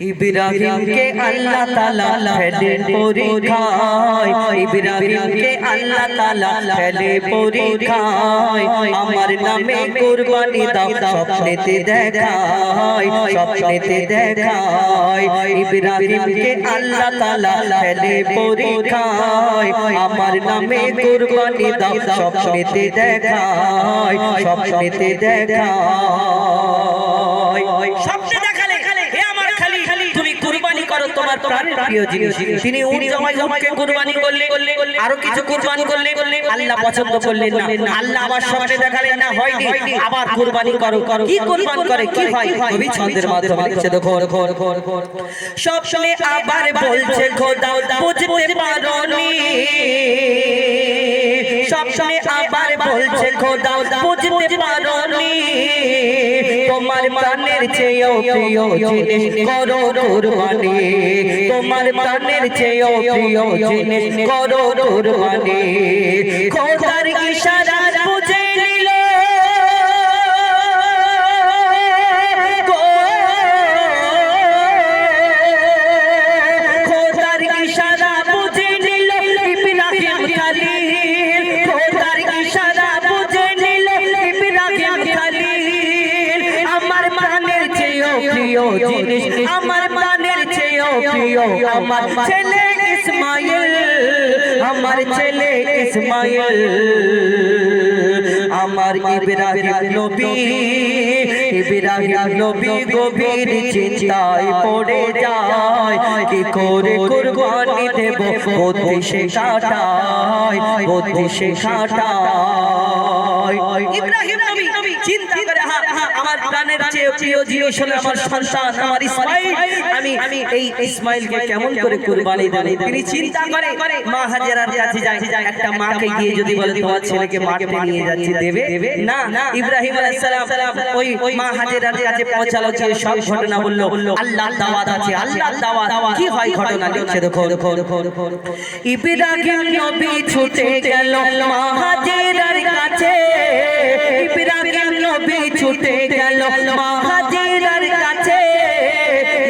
ইব্রাহিমকে আল্লাহ তাআলা ফেলে পরীক্ষায়। ইব্রাহিমকে আল্লাহ তাআলা ফেলে পরীক্ষায়। আমার নামে কুরবানি দাও, স্বপ্নেতে দেখায় স্বপ্নেতে দেখায়। ইব্রাহিমকে আল্লাহ তাআলা ফেলে পরীক্ষায়। আমার নামে কুরবানি দাও, স্বপ্নেতে দেখায় স্বপ্নেতে দেখায়। প্রাণের প্রিয় জিনিস। তিনি উট জমাই জমাকে কুরবানি করলে, আরও কিছু কুরবানি করলে, আল্লাহ পছন্দ করলেন না। আল্লাহ আবার স্বপ্নে দেখালেন না, হয়নি। আবার কুরবানি করো করো। কি কুরবান করে, কি হয়? কবি ছন্দের মাধ্যমে লিখছে, দেখো। দেখো স্বপ্নে আবার বলছে খোদা বুঝতে পারোনি। স্বপ্নে আবার বলছে খোদা বুঝতে পারোনি। তোমার প্রাণের চেয়েও প্রিয় জিনিস করো কুরবানি। তোমার প্রাণের চেয়েও প্রিয় জিনিস করো কুরবানি। খোদার আমার প্রাণের চেয়েও প্রিয় আমার ছেলে ইসমাইল, আমার ছেলে ইসমাইল। আমার ইব্রাহিম নবী ইব্রাহিম নবী গভীর চিন্তায় পড়ে যায়। কি করে কুরবানি দেব? বুদ্ধি সে কাটায় বুদ্ধি সে কাটায় ইব্রাহিম নবী চিন্তা করে আমার প্রাণের চেয়ে প্রিয় জিনিস হলো আমার সন্তান আমার ইসমাইল। আমি আমি এই ইসমাইলকে কেমন করে কুরবানি দেব? তিনি চিন্তা করে মা হাজেরার কাছে যায় একটা মাকে গিয়ে যদি বলে তোমার ছেলেকে মারতে নিয়ে যাচ্ছি দেবে? না ইব্রাহিম আলাইহিস সালাম ওই ওই মা হাজেরার কাছে পৌঁছালো গিয়ে সব ঘটনা বলল দাওয়াত আছে দাওয়াত কি হয় ঘটনা লিখছে দেখো ইব্রাহিম নবী ছুটে গেল মা হাজেরার কাছে ইব্রাহিম নবী ছুটে গেল হাজেরার কাছে।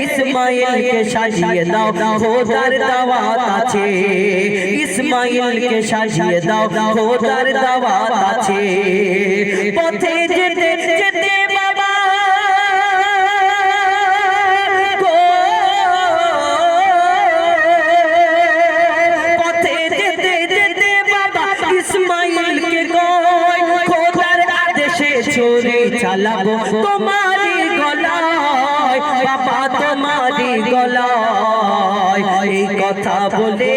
ইসমাইলকে সাজিয়ে দাও, খোদার দাওয়াত আছে। ইসমাইলকে সাজিয়ে দাও, খোদার দাওয়াত আছে। পথে যেতে তোমারই গলায়, বাবা তোমারই গলায়। এই কথা বলে,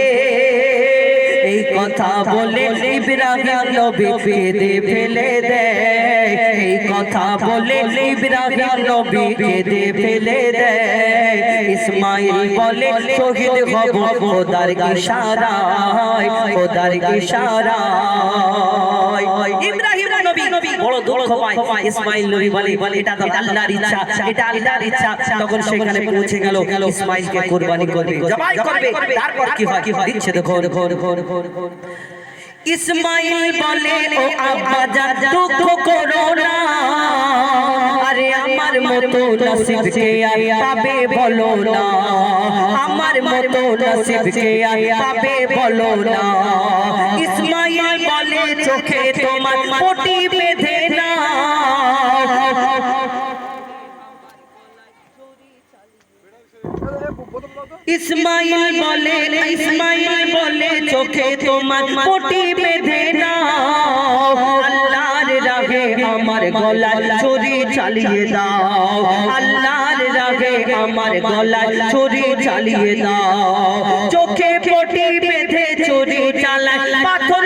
এই কথা বলে ইব্রাহিম নবী কেঁদে ফেলে দেয়। এই কথা বলে ইব্রাহিম নবী কেঁদে ফেলে দেয়। ইসমাইল বলে, শহীদ হব খোদার ইশারায় খোদার ইশারায়। বড় দুঃখ পায়। ইসমাইল নবী বলে, এটা তো আল্লাহর ইচ্ছা, এটা আল্লাহর ইচ্ছা। তখন সেখানে পৌঁছে গেল, ইসমাইলকে কুরবানি করবে। জবাই করবে, তারপর কি হয়? কি হয় দেখো। ইসমাইল বলে, ও আব্বা, যা দুঃখ করো না। আরে, আমার মতো নসিব কে পাবে বলো না। আমার মতো নসিব কে পাবে বলো না। ইসমাইল চোখে তোমার পটি বেঁধে না ইসমাইল বলে ইসমাইল বলে, চোখে তোমার পটি বেঁধে নাও। আল্লাহর রাগে আমার গলা চুরি চালিয়ে দাও। আল্লাহর রাগে আমার গলা চুরি চালিয়ে দাও। চোখে পটি বেঁধে চুরি চালায়, পাথর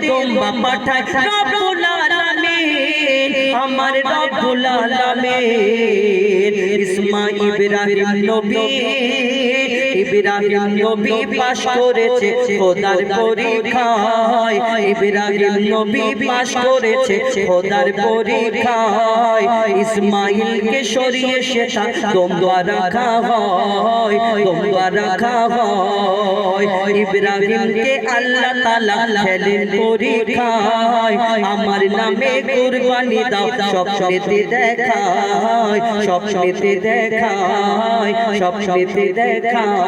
দোয়া পাঠায় রব্বুল আলামিন আমার রব্বুল আলামিন ইসমাঈল ইব্রাহিম নবী ইব্রাহিম নবী পাশ করেছে খোদার পরীক্ষায়। ইব্রাহিম নবী পাশ করেছে খোদার পরীক্ষায়। সরিয়ে তোমরা রাখা হয় তোমরা রাখা হয়। ইব্রাহিমকে আল্লাহ তাআলা পরীক্ষায়। আমার নামে কুরবানি দাও দেখায় স্বপ্নেতে দেখায় স্বপ্নেতে দেখায় শুনে শুনে একটি একটি